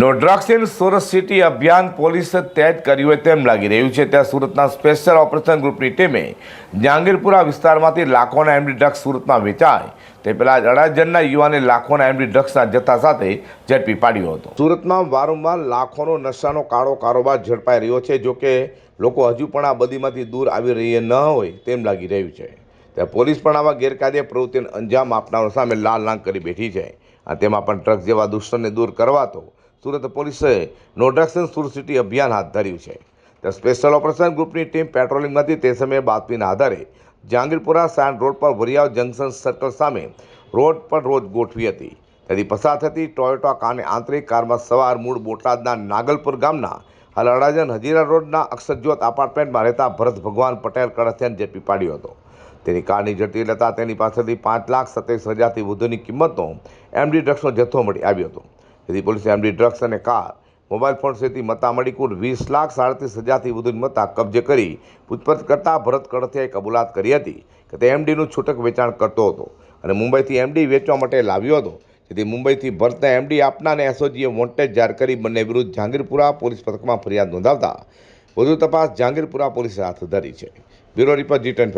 No drugs in Surat city અભિયાન પોલીસે તેજ કર્યું હોય તેમ લાગી રહ્યું છે. ત્યાં સુરતના સ્પેશિયલ ઓપરેશન ગ્રુપની ટીમે જહાંગીરપુરા વિસ્તારમાંથી લાખોના એમડી ડ્રગ્સ સુરતમાં વેચાય. તે પહેલાં અડાજણના યુવાને લાખોના એમડી ડ્રગ્સના જથ્થા સાથે ઝડપી પાડ્યો હતો. સુરતમાં વારંવાર લાખોનો નશાનો કાળો કારોબાર ઝડપાઈ રહ્યો છે. જો કે લોકો હજુ પણ આ બદીમાંથી દૂર આવી રહી ન હોય તેમ લાગી રહ્યું છે. ત્યાં પોલીસ પણ આવા ગેરકાયદે પ્રવૃત્તિને અંજામ આપનારો સામે લાલ લાંગ કરી બેઠી છે. અને તેમાં પણ ડ્રગ્સ જેવા દુષ્ટને દૂર કરવા તો સુરત પોલીસે નો સુર સિટી અભિયાન હાથ ધર્યું છે. ત્યાં સ્પેશિયલ ઓપરેશન ગ્રુપની ટીમ પેટ્રોલિંગ હતી તે સમયે બાતમીના આધારે જહાંગીરપુરા સાંડ રોડ પર વરિયાવ જંકશન સર્કલ સામે રોડ પર રોજ ગોઠવી હતી. ત્યાંથી પસાર થતી ટોયોટા કારને આંતરિક કારમાં સવાર મૂળ બોટાદના નાગલપુર ગામના હાલ હજીરા રોડના અક્ષરજ્યોત એપાર્ટમેન્ટમાં રહેતા ભરત ભગવાન પટેલ કળથિયાને ઝડપી પાડ્યો હતો. તેની કારની ઝડપી લેતા તેની પાસેથી પાંચ લાખ સત્યાવીસ હજારથી વધુની કિંમતનો એમડી ડ્રગ્સનો જથ્થો મળી આવ્યો હતો. તેથી પોલીસે એમડી ડ્રગ્સ અને કાર, મોબાઈલ ફોન સહિતની મત્તા મળી કુલ વીસ લાખ સાડત્રીસ હજારથી વધુની મતા કબજે કરી પૂછપરછ કરતા ભરત કડથિયાએ કબૂલાત કરી હતી કે તે એમડીનું છૂટક વેચાણ કરતો હતો અને મુંબઈથી એમડી વેચવા માટે લાવ્યો હતો. જેથી મુંબઈથી ભરતને એમડી આપનાને એસઓજીએ વોન્ટેડ જાહેર કરી બંને વિરુદ્ધ જહાંગીરપુરા પોલીસ પથકમાં ફરિયાદ નોંધાવતા વધુ તપાસ જહાંગીરપુરા પોલીસે હાથ ધરી છે. બ્યુરો રિપોર્ટ જી ટેન